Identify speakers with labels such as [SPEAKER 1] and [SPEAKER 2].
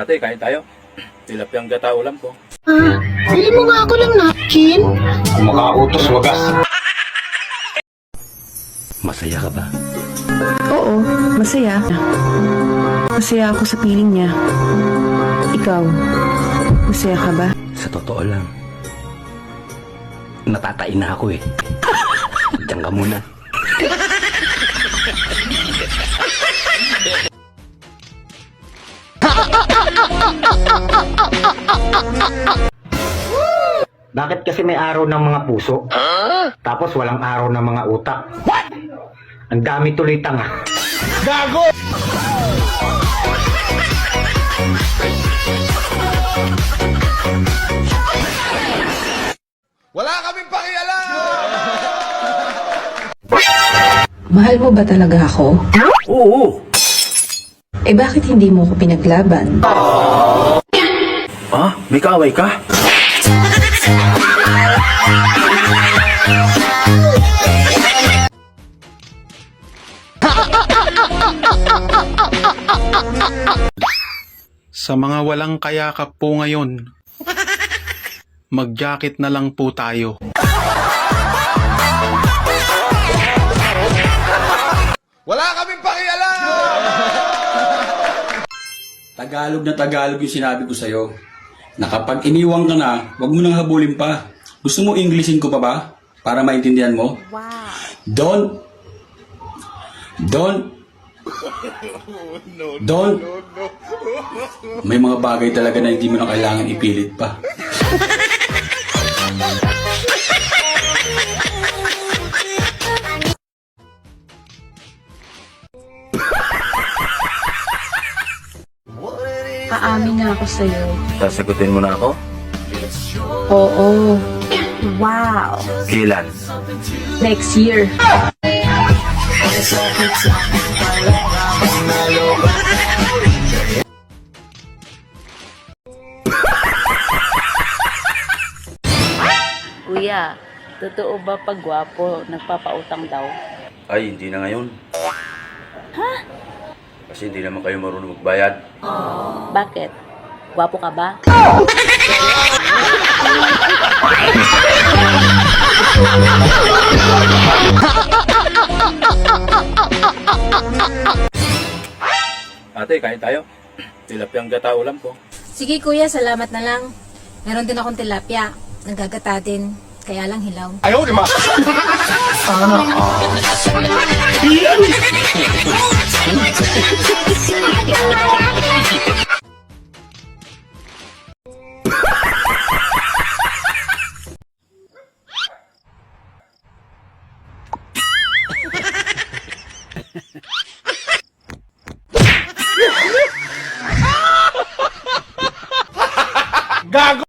[SPEAKER 1] Ate, kain tayo. Tilapiyang gata ulam ko.
[SPEAKER 2] Ah, bili mo nga ako ng napkin.
[SPEAKER 3] Makautos wagas.
[SPEAKER 4] Masaya ka ba?
[SPEAKER 5] Oo, masaya. Masaya ako sa piling niya. Ikaw, masaya ka ba?
[SPEAKER 4] Sa totoo lang. Natatain na ako eh. Diyan ka muna.
[SPEAKER 3] Bakit kasi may araw ng mga puso? Tapos walang araw ng mga utak. Ang dami tuloy tanga.
[SPEAKER 6] Wala kaming pakialam!
[SPEAKER 5] Mahal mo ba talaga ako?
[SPEAKER 1] Oo!
[SPEAKER 5] Eh bakit hindi mo ko pinaglaban?
[SPEAKER 1] May kaaway ka?
[SPEAKER 7] Sa mga walang kayakap po ngayon, mag-jacket na lang po tayo.
[SPEAKER 6] Wala kaming pakialam!
[SPEAKER 8] Tagalog na Tagalog yung sinabi ko sa'yo. Na kapag iniwang ka na, wag mo nang habulin pa. Gusto mo Englishin ko pa ba? Para maintindihan mo? Wow. Don't Don't Don't May mga bagay talaga na hindi mo na kailangan ipilit pa.
[SPEAKER 5] Aamin na ako sa'yo.
[SPEAKER 1] Sasagutin mo na ako?
[SPEAKER 5] Oo. Wow.
[SPEAKER 1] Kailan?
[SPEAKER 5] Next year.
[SPEAKER 9] Kuya, totoo ba pag gwapo, nagpapautang daw?
[SPEAKER 1] Ay, hindi na ngayon. Ha? Kasi hindi naman kayo marunong magbayad.
[SPEAKER 9] Bakit? Gwapo ka ba?
[SPEAKER 1] Ate, kain tayo. Tilapiyang gata ulam ko.
[SPEAKER 10] Sige kuya, salamat na lang. Meron din akong tilapia. Nagagata din. Kaya lang hilaw.
[SPEAKER 6] Ayaw, di ma!
[SPEAKER 2] Sana all. Gago!